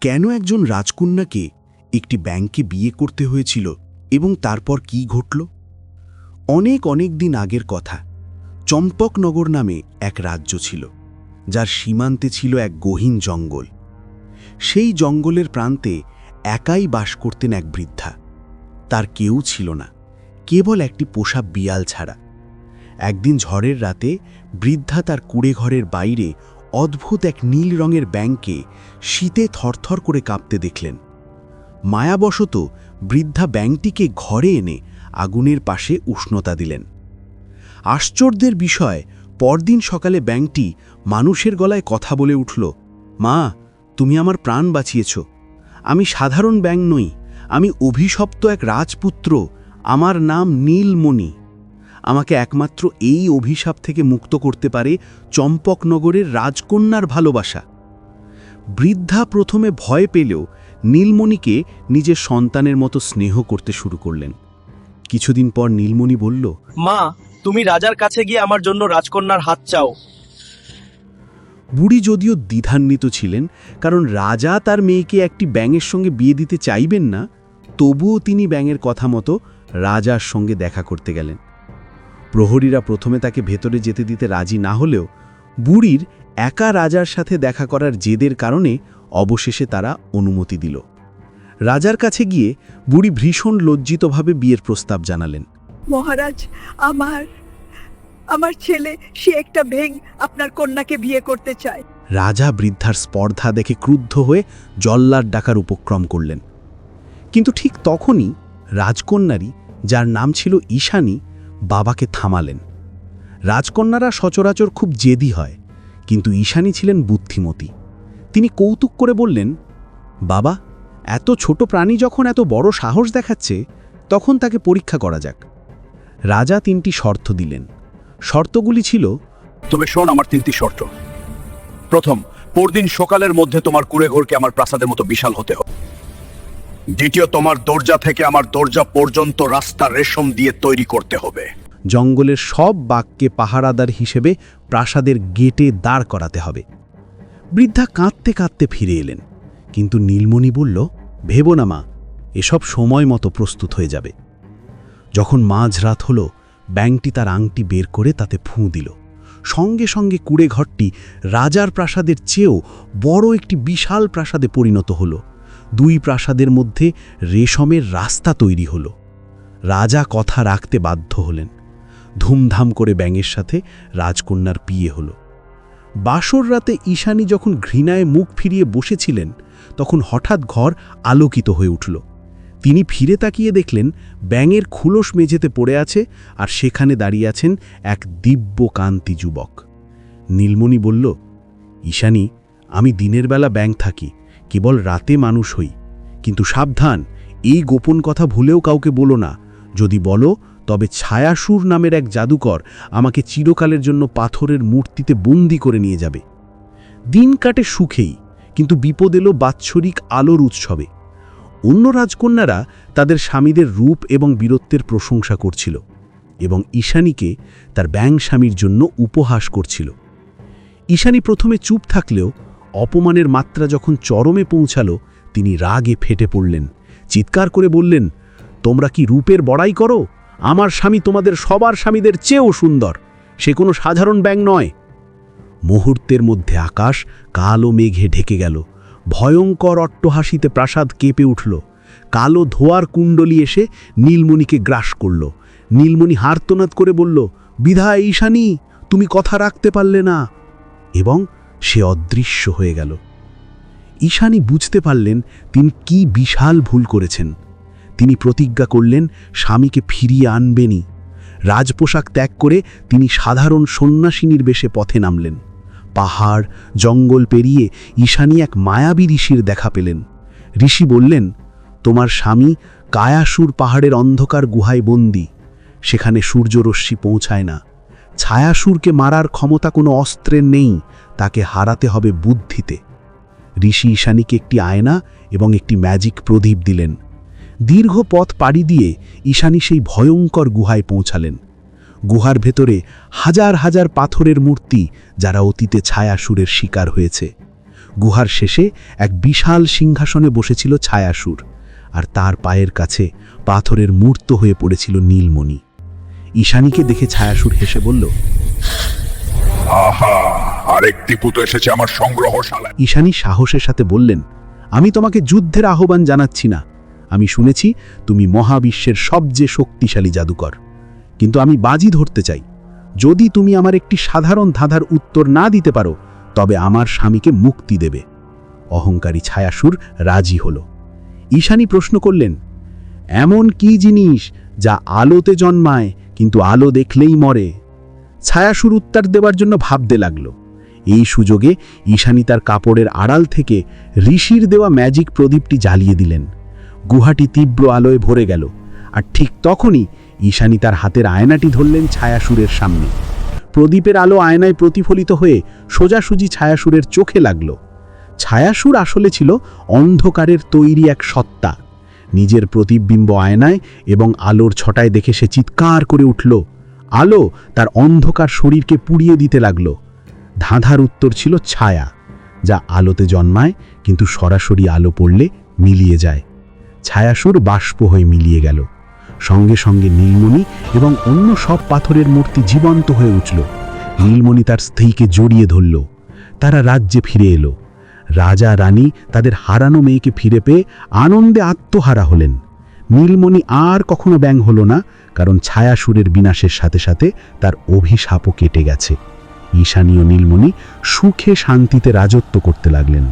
কেন একজন রাজকন্যাকে একটি ব্যাংকে বিয়ে করতে হয়েছিল এবং তারপর কি ঘটল? অনেক অনেক দিন আগের কথা, চম্পকনগর নামে এক রাজ্য ছিল, যার সীমান্তে ছিল এক গহীন জঙ্গল। সেই জঙ্গলের প্রান্তে একাই বাস করতেন এক বৃদ্ধা। তার কেউ ছিল না, কেবল একটি পোষা বিয়াল ছাড়া। একদিন ঝড়ের রাতে বৃদ্ধা তার কুড়ে ঘরের বাইরে অদ্ভুত এক নীল রঙের ব্যাংকে শীতে থরথর করে কাঁপতে দেখলেন। মায়াবশত বৃদ্ধা ব্যাংকটিকে ঘরে এনে আগুনের পাশে উষ্ণতা দিলেন। আশ্চর্যের বিষয়, পরদিন সকালে ব্যাংকটি মানুষের গলায় কথা বলে উঠল, মা, তুমি আমার প্রাণ বাঁচিয়েছ। আমি সাধারণ ব্যাং নই, আমি অভিশপ্ত এক রাজপুত্র, আমার নাম নীলমণি। আমাকে একমাত্র এই অভিশাপ থেকে মুক্ত করতে পারে চম্পকনগরের রাজকন্যার ভালোবাসা। বৃদ্ধা প্রথমে ভয় পেলেও নীলমণিকে নিজের সন্তানের মতো স্নেহ করতে শুরু করলেন। কিছুদিন পর নীলমণি বলল মা তুমি রাজার কাছে গিয়ে আমার জন্য রাজকন্যার হাত চাও। বুড়ি যদিও দ্বিধান্বিত ছিলেন কারণ রাজা তার মেয়েকে একটি ব্যাঙের সঙ্গে বিয়ে দিতে চাইবেন না তবুও তিনি ব্যাঙের কথা মতো রাজার সঙ্গে দেখা করতে গেলেন। প্রহরীরা প্রথমে তাকে ভেতরে যেতে দিতে রাজি না হলেও বুড়ির একা রাজার সাথে দেখা করার জেদের কারণে অবশেষে তারা অনুমতি দিল। রাজার কাছে গিয়ে বুড়ি ভীষণ লজ্জিতভাবে বিয়ের প্রস্তাব জানালেন। মহারাজ আমার আমার ছেলে সে একটা ভেং আপনার কন্যাকে বিয়ে করতে চায়। রাজা বৃদ্ধার স্পর্ধা দেখে ক্রুদ্ধ হয়ে জল্লার ডাকার উপক্রম করলেন। কিন্তু ঠিক তখনই রাজকন্যারী যার নাম ছিল ঈশানী বাবাকে থামালেন। রাজকন্যারা সচরাচর খুব জেদি হয়, কিন্তু ঈশানী ছিলেন বুদ্ধিমতী। তিনি কৌতুক করে বললেন, বাবা, এত ছোট প্রাণী যখন এত বড় সাহস দেখাচ্ছে, তখন তাকে পরীক্ষা করা যাক। রাজা তিনটি শর্ত দিলেন। শর্তগুলি ছিল তবে শোন আমার তিনটি শর্ত। প্রথম, পরদিন সকালের মধ্যে তোমার কুড়ে ঘরকে আমার প্রাসাদের মতো বিশাল হতে হবে। দ্বিতীয়, তোমার দরজা থেকে আমার দরজা পর্যন্ত রাস্তা রেশম দিয়ে তৈরি করতে হবে। জঙ্গলের সব বাঘকে পাহারাদার হিসেবে প্রাসাদের গেটে দাঁড় করাতে হবে। বৃদ্ধা কাঁদতে কাঁদতে ফিরে এলেন, কিন্তু নীলমণি বলল, ভেবো না মা, এসব সময় মতো প্রস্তুত হয়ে যাবে। যখন মাঝরাত হল ব্যাংকটি তার আংটি বের করে তাতে ফুঁ দিল। সঙ্গে সঙ্গে কুড়ে ঘরটি রাজার প্রাসাদের চেয়েও বড় একটি বিশাল প্রাসাদে পরিণত হল। দুই প্রাসাদের মধ্যে রেশমের রাস্তা তৈরি হল। রাজা কথা রাখতে বাধ্য হলেন। ধুমধাম করে ব্যাঙের সাথে রাজকন্যার বিয়ে হল। বাসর রাতে ঈশানী যখন ঘৃণায় মুখ ফিরিয়ে বসেছিলেন, তখন হঠাৎ ঘর আলোকিত হয়ে উঠল। তিনি ফিরে তাকিয়ে দেখলেন, ব্যাঙের খুলস মেঝেতে পড়ে আছে আর সেখানে দাঁড়িয়ে আছেন এক দিব্য কান্তি যুবক। নীলমণি বলল, ঈশানী, আমি দিনের বেলা ব্যাঙ থাকি। কেবল রাতে মানুষ হই। কিন্তু সাবধান, এই গোপন কথা ভুলেও কাউকে বলো না। যদি বলো, তবে ছায়াসুর নামের এক জাদুকর আমাকে চিরকালের জন্য পাথরের মূর্তিতে বন্দি করে নিয়ে যাবে। দিন কাটে সুখেই, কিন্তু বিপদ এলো বাৎসরিক আলোর উৎসবে। অন্য রাজকন্যারা তাদের স্বামীদের রূপ এবং বীরত্বের প্রশংসা করছিল এবং ঈশানীকে তার ব্যাং স্বামীর জন্য উপহাস করছিল। ঈশানী প্রথমে চুপ থাকলেও অপমানের মাত্রা যখন চরমে পৌঁছালো, তিনি রাগে ফেটে পড়লেন। চিৎকার করে বললেন, তোমরা কি রূপের বড়াই করো? আমার স্বামী তোমাদের সবার স্বামীদের চেয়েও সুন্দর। সে কোনো সাধারণ ব্যাং নয়। মুহূর্তের মধ্যে আকাশ কালো মেঘে ঢেকে গেল। ভয়ঙ্কর অট্টহাসিতে প্রাসাদ কেঁপে উঠল। কালো ধোয়ার কুণ্ডলি এসে নীলমণিকে গ্রাস করল। নীলমণি হার্তনাদ করে বলল, বিধায় ঈশানী, তুমি কথা রাখতে পারলে না। এবং সে অদৃশ্য হয়ে গেল। ঈশানী বুঝতে পারলেন তিনি কি বিশাল ভুল করেছেন। তিনি প্রতিজ্ঞা করলেন, স্বামীকে ফিরিয়ে আনবেনই। রাজপোশাক ত্যাগ করে তিনি সাধারণ সন্ন্যাসিনীর বেশে পথে নামলেন। পাহাড়, জঙ্গল পেরিয়ে ঈশানী এক মায়াবী ঋষির দেখা পেলেন। ঋষি বললেন, তোমার স্বামী কায়াসুর পাহাড়ের অন্ধকার গুহায় বন্দি। সেখানে সূর্যরশ্মি পৌঁছায় না। ছায়াসুরকে মারার ক্ষমতা কোনো অস্ত্রের নেই। তাকে হারাতে হবে বুদ্ধিতে। ঋষি ঈশানীকে একটি আয়না এবং একটি ম্যাজিক প্রদীপ দিলেন। দীর্ঘ পথ পাড়ি দিয়ে ঈশানী সেই ভয়ঙ্কর গুহায় পৌঁছালেন। গুহার ভেতরে হাজার হাজার পাথরের মূর্তি যারা অতীতে ছায়াসুরের শিকার হয়েছে। গুহার শেষে এক বিশাল সিংহাসনে বসেছিল ছায়াসুর আর তার পায়ের কাছে পাথরের মূর্ত হয়ে পড়েছিল নীলমণি। ঈশানীকে দেখে ছায়াসুর হেসে বলল আহা, আরেকটি এসেছে আমার ঈশানী সাহসের সাথে বললেন, আমি তোমাকে যুদ্ধের আহ্বান জানাচ্ছি না। আমি শুনেছি তুমি মহাবিশ্বের সবচেয়ে শক্তিশালী জাদুকর। কিন্তু আমি বাজি ধরতে চাই। যদি তুমি আমার একটি সাধারণ ধাঁধার উত্তর না দিতে পারো, তবে আমার স্বামীকে মুক্তি দেবে। অহংকারী ছায়াসুর রাজি হল। ঈশানী প্রশ্ন করলেন, এমন কি জিনিস যা আলোতে জন্মায়, কিন্তু আলো দেখলেই মরে? ছায়াসুর উত্তর দেবার জন্য ভাবতে লাগল। এই সুযোগে ঈশানী তার কাপড়ের আড়াল থেকে ঋষির দেওয়া ম্যাজিক প্রদীপটি জ্বালিয়ে দিলেন। গুহাটি তীব্র আলোয় ভরে গেল আর ঠিক তখনই ঈশানী তার হাতের আয়নাটি ধরলেন ছায়াসুরের সামনে। প্রদীপের আলো আয়নায় প্রতিফলিত হয়ে সোজাসুজি ছায়াসুরের চোখে লাগল। ছায়াসুর আসলে ছিল অন্ধকারের তৈরি এক সত্তা। নিজের প্রতিবিম্ব আয়নায় এবং আলোর ছটায় দেখে সে চিৎকার করে উঠল আলো তার অন্ধকার শরীরকে পুড়িয়ে দিতে লাগল। ধাঁধার উত্তর ছিল ছায়া, যা আলোতে জন্মায়, কিন্তু সরাসরি আলো পড়লে মিলিয়ে যায়। ছায়াসুর বাষ্প হয়ে মিলিয়ে গেল। সঙ্গে সঙ্গে নীলমণি এবং অন্য সব পাথরের মূর্তি জীবন্ত হয়ে উঠল। নীলমণি তার স্ত্রীকে জড়িয়ে ধরল। তারা রাজ্যে ফিরে এলো। রাজা রানী তাদের হারানো মেয়েকে ফিরে পেয়ে আনন্দে আত্মহারা হলেন। নীলমণি আর কখনো ব্যাং হলো না, কারণ ছায়াসুরের বিনাশের সাথে সাথে তার অভিশাপও কেটে গেছে। ঈশানীয় নীলমণি সুখে শান্তিতে রাজত্ব করতে লাগলেন।